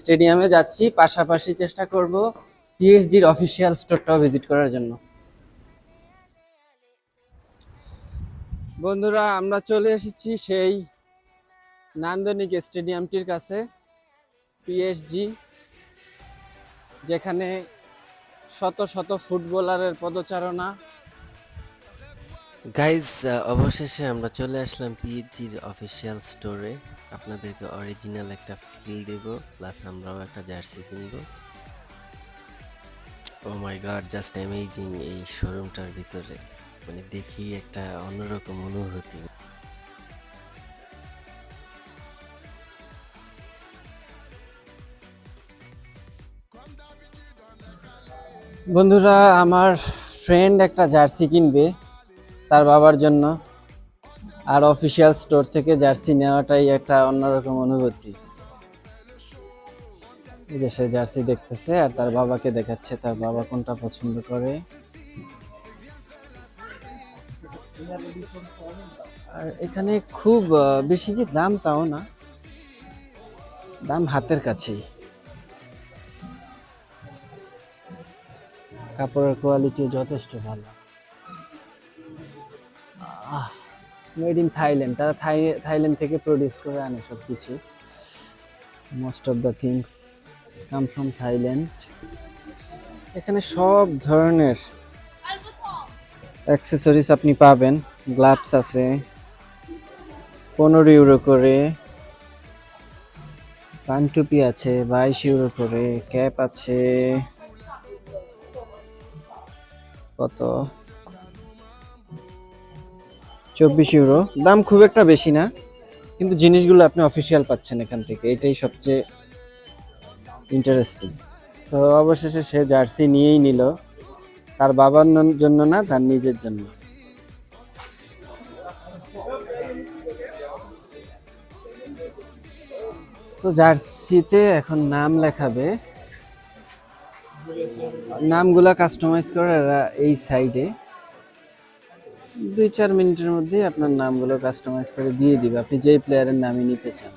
স্টেডিয়ামে যাচ্ছি, পাশাপাশি চেষ্টা করব পিএসজির অফিসিয়াল স্টোরটাও ভিজিট করার জন্য। বন্ধুরা, আমরা চলে এসেছি সেই নান্দনিক স্টেডিয়ামটির কাছে পিএসজি যেখানে শত শত ফুটবলারের পদচারণা। গাইজ অবশেষে আমরা চলে আসলাম পিএইচজির অফিসিয়াল স্টোরে আপনাদেরকে অরিজিনাল একটা ফিল দেব প্লাস আমরাও একটা জার্সি কিনবো। Oh my god just amazing এই শোরুমটার ভিতরে। মানে দেখি একটা অন্যরকম অনুভূতি। বন্ধুরা, আমার ফ্রেন্ড একটা জার্সি কিনবে, তার বাবার জন্য। আর অফিসিয়াল স্টোর থেকে জার্সি নেওয়াটাই একটা অন্যরকম অনুভূতি। এই যে সে জার্সি দেখতেছে আর তার বাবাকে দেখাচ্ছে, তার বাবা কোনটা পছন্দ করে? আর এখানে খুব বেশি যে দাম তাও না, দাম হাতের কাছেই। কাপড়ের কোয়ালিটি যথেষ্ট ভালো। মেড ইন থাইল্যান্ড তারা থাই থাইল্যান্ড থেকে প্রডিউস করে আনে সব কিছু most of the things come from Thailand এখানে সব ধরনের অ্যাক্সেসরিজ আপনি পাবেন। গ্লাভস আছে। পনেরো ইউরো করে। পানটুপি আছে, বাইশ ইউরো করে। ক্যাপ আছে। কত? চব্বিশ ইউরো দাম খুব একটা বেশি না, কিন্তু জিনিসগুলো আপনি অফিসিয়াল পাচ্ছেন এখান থেকে। এটাই সবচেয়ে ইন্টারেস্টিং সো অবশেষে সে জার্সি নিয়েই নিল। তার বাবার জন্য না, তার নিজের জন্য। সো জার্সিতে এখন নাম লেখাবে। নামগুলা কাস্টমাইজ করে এরা এই সাইডে দুই চার মিনিটের মধ্যে আপনার নামগুলো কাস্টমাইজ করে দিয়ে দিবে। আপনি যেই প্লেয়ারের নামই নিতে চান।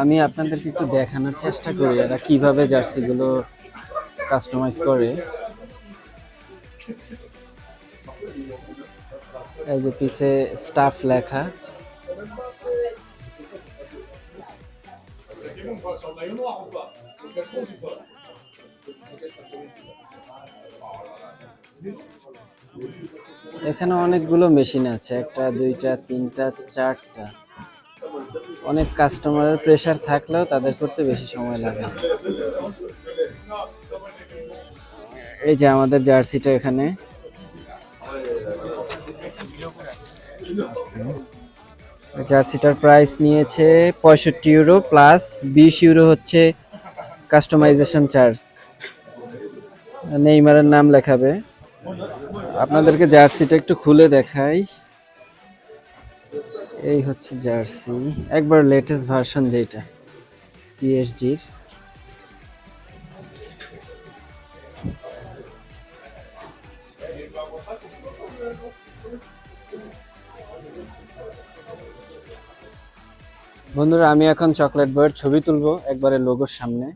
আমি আপনাদেরকে একটু দেখানোর চেষ্টা করি এরা কীভাবে জার্সিগুলো কাস্টমাইজ করে। এই যে পিছে স্টাফ লেখা। এখানে অনেকগুলো মেশিন আছে, একটা, দুইটা, তিনটা, চারটা। অনেক কাস্টমারের প্রেসার থাকলেও তাদের করতে বেশি সময় লাগে এই যে আমাদের জার্সিটা এখানে। জার্সিটার প্রাইস নিয়েছে পঁয়ষট্টি ইউরো প্লাস বিশ ইউরো হচ্ছে কাস্টমাইজেশন চার্জ। নেইমারের নাম লেখাবে। আপনাদেরকে জার্সিটা একটু খুলে দেখাই। এই হচ্ছে জার্সি, একবার লেটেস্ট ভার্সন যেটা পিএসজির বন্ধুরা, আমি এখন চকলেট বয়ের ছবি তুলবো, একবারে লোগোর সামনে।